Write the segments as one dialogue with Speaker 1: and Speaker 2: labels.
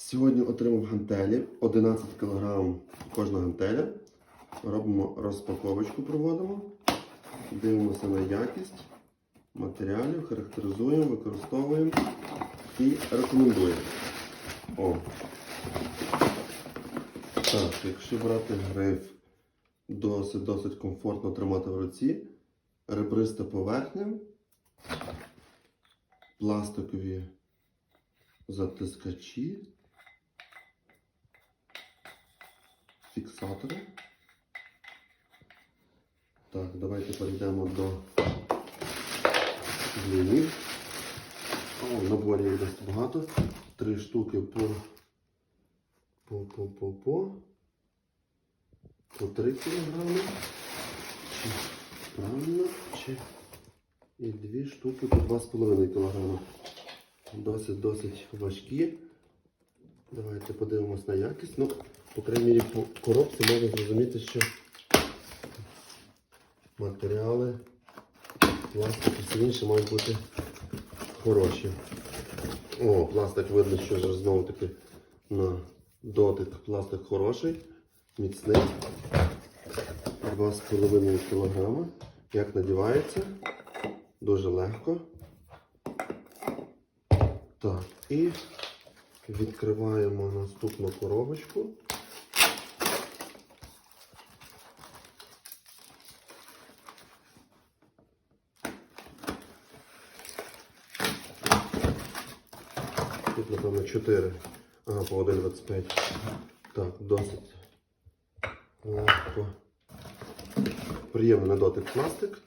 Speaker 1: Сьогодні отримав гантелі 11 кг кожна гантеля. Робимо розпаковочку, проводимо. Дивимося на якість матеріалів, характеризуємо, використовуємо і рекомендуємо. Так, якщо брати гриф, досить досить комфортно тримати в руці. Ребриста поверхня, пластикові затискачі, фіксатори. Так, давайте перейдемо до блінів. О, наборів досить багато. Три штуки по по по по по по 3 кілограми. Чи правильно? Чи і дві штуки по 2,5 кілограми. Досить досить важкі. Давайте подивимось на якість. Ну, по крайній мірі по коробці можна зрозуміти, що матеріали, пластик і все інше мають бути хороші. О, пластик видно, що вже знову таки на дотик пластик хороший, міцний. 2,5 кг. Як надівається, дуже легко. Так, і відкриваємо наступну коробочку. Напевно, 4, ага, по 1,25. Так, досить легко. Приємний на дотик пластик.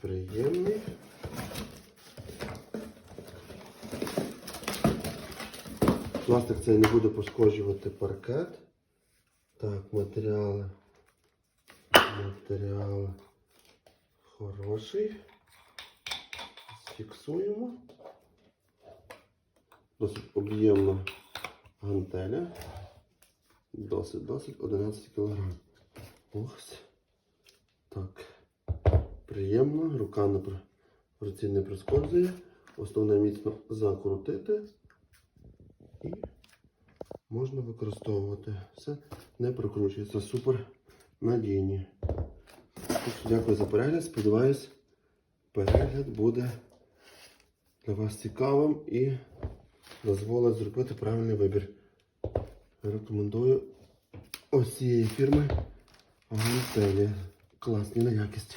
Speaker 1: Приємний. Пластик цей не буде пошкоджувати паркет. Так, матеріали. Матеріали хороший. Фіксуємо. Досить об'ємна гантеля. Досить, досить 11 кг. Ось. Так. Приємно, рука на руці не проскользує. Основне міцно закрутити. І можна використовувати. Все не прокручується. Супер надійні. Дякую за перегляд. Сподіваюсь, перегляд буде для вас цікавим і дозволить зробити правильний вибір. Рекомендую ось цієї фірми гантелі. Класні на якість.